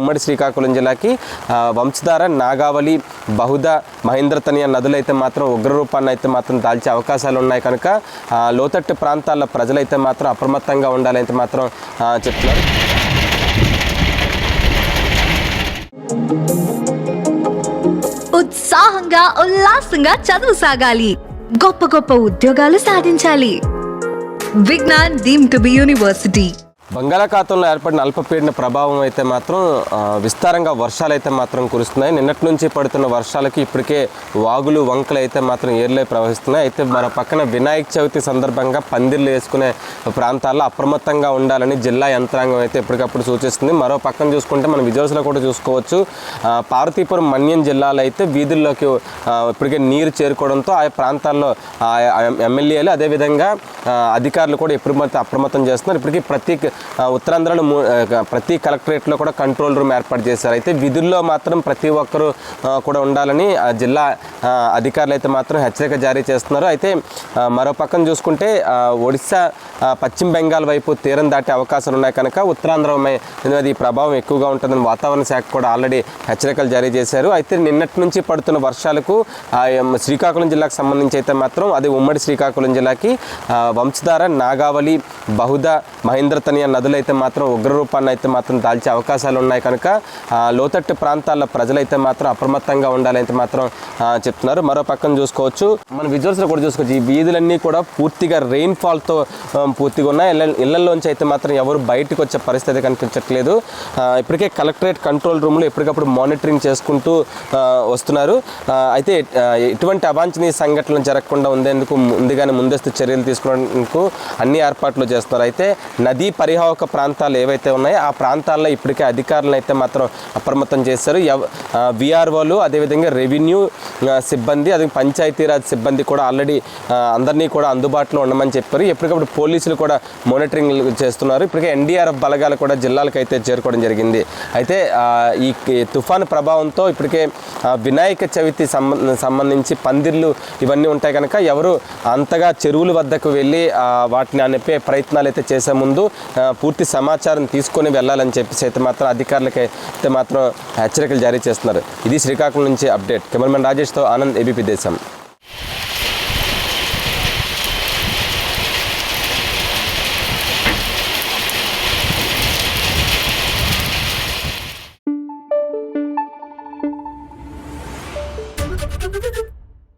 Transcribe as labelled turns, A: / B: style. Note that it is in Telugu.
A: ఉమ్మడి శ్రీకాకుళం జిల్లాకి వంశధార నాగావళి బహుద మహేంద్రతనియ నదులు అయితే మాత్రం ఉగ్రరూపాన్ని అయితే మాత్రం దాల్చే అవకాశాలు ఉన్నాయి కనుక లోతట్టు ప్రాంతాల ప్రజలైతే మాత్రం అప్రమత్తంగా ఉండాలైతే మాత్రం చెప్తున్నారు.
B: ఉత్సాహంగా ఉల్లాసంగా చదువు సాగాలి. గొప్ప గొప్ప ఉద్యోగాలు సాధించాలి. Vignan deemed to be university.
A: బంగాళాఖాతంలో ఏర్పడిన అల్పపీడన ప్రభావం అయితే మాత్రం విస్తారంగా వర్షాలు అయితే మాత్రం కురుస్తున్నాయి. నిన్నటి నుంచి పడుతున్న వర్షాలకి ఇప్పటికే వాగులు వంకలు అయితే మాత్రం ఏర్లై ప్రవహిస్తున్నాయి. అయితే మన పక్కన వినాయక చవితి సందర్భంగా పందిర్లు వేసుకునే ప్రాంతాల్లో అప్రమత్తంగా ఉండాలని జిల్లా యంత్రాంగం అయితే ఎప్పటికప్పుడు సూచిస్తుంది. మరో పక్కన చూసుకుంటే మనం విజయవాడలో కూడా చూసుకోవచ్చు. పార్వతీపురం మన్యం జిల్లాలో అయితే వీధుల్లోకి ఇప్పటికే నీరు చేరుకోవడంతో ఆ ప్రాంతాల్లో ఎమ్మెల్యేలు అదేవిధంగా అధికారులు కూడా ఎప్పుడు అప్రమత్తం చేస్తున్నారు. ఇప్పటికీ ప్రతి ఉత్తరాంధ్రలో మూ- ప్రతి కలెక్టరేట్లో కూడా కంట్రోల్ రూమ్ ఏర్పాటు చేశారు. అయితే విధుల్లో మాత్రం ప్రతి ఒక్కరూ కూడా ఉండాలని ఆ జిల్లా అధికారులు అయితే మాత్రం హెచ్చరిక జారీ చేస్తున్నారు. అయితే మరో పక్కన చూసుకుంటే ఒడిశా పశ్చిమ బెంగాల్ వైపు తీరం దాటే అవకాశాలు ఉన్నాయి కనుక ఉత్తరాంధ్ర అది ప్రభావం ఎక్కువగా ఉంటుందని వాతావరణ శాఖ కూడా ఆల్రెడీ హెచ్చరికలు జారీ చేశారు. అయితే నిన్నటి నుంచి పడుతున్న వర్షాలకు శ్రీకాకుళం జిల్లాకు సంబంధించి అయితే మాత్రం అది ఉమ్మడి శ్రీకాకుళం జిల్లాకి వంశధార నాగావళి బహుద మహేంద్రతనియ నదులు అయితే మాత్రం ఉగ్రరూపాన్ని అయితే మాత్రం దాల్చే అవకాశాలు ఉన్నాయి కనుక లోతట్టు ప్రాంతాల ప్రజలైతే మాత్రం అప్రమత్తంగా ఉండాలైతే మాత్రం చెప్తున్నారు. మరో పక్కన చూసుకోవచ్చు. మన విజువల్స్లో కూడా చూసుకోవచ్చు. ఈ వీధులన్నీ కూడా పూర్తిగా రెయిన్ ఫాల్తో పూర్తిగా ఉన్నాయి. ఇళ్ళ ఇళ్ళలోంచి అయితే మాత్రం ఎవరు బయటకు వచ్చే పరిస్థితి కనిపించట్లేదు. ఇప్పటికే కలెక్టరేట్ కంట్రోల్ రూమ్లో ఎప్పటికప్పుడు మానిటరింగ్ చేసుకుంటూ వస్తున్నారు. అయితే ఎటువంటి అవాంఛనీయ సంఘటనలు జరగకుండా ఉండేందుకు ముందుగానే ముందస్తు చర్యలు తీసుకునేందుకు అన్ని ఏర్పాట్లు చేస్తున్నారు. అయితే నదీ పరివాహక ప్రాంతాలు ఏవైతే ఉన్నాయో ఆ ప్రాంతాల్లో ఇప్పటికే అధికారులను అయితే మాత్రం అప్రమత్తం చేశారు. విఆర్ఓలు అదేవిధంగా రెవెన్యూ సిబ్బంది అది పంచాయతీరాజ్ సిబ్బంది కూడా ఆల్రెడీ అందరినీ కూడా అందుబాటులో ఉండమని చెప్పారు. ఎప్పటికప్పుడు పోలీసులు కూడా మానిటరింగ్ చేస్తున్నారు. ఇప్పటికే ఎన్డీఆర్ఎఫ్ బలగాలు కూడా జిల్లాలకు అయితే చేరుకోవడం జరిగింది. అయితే ఈ తుఫాను ప్రభావంతో ఇప్పటికే వినాయక చవితి సంబంధించి పందిర్లు ఇవన్నీ ఉంటాయి కనుక ఎవరు అంతగా చెరువుల వద్దకు వెళ్ళి వాటిని అనిపే ప్రయత్నాలు అయితే చేసే ముందు పూర్తి సమాచారం తీసుకొని వెళ్ళాలని చెప్పేసి అయితే మాత్రం అధికారులకి అయితే మాత్రం హెచ్చరికలు జారీ చేస్తున్నారు. ఇది శ్రీకాకుళం నుంచి అప్డేట్. కెమెరామెన్ తో ఆనంద్ ఏబీపీ దేశం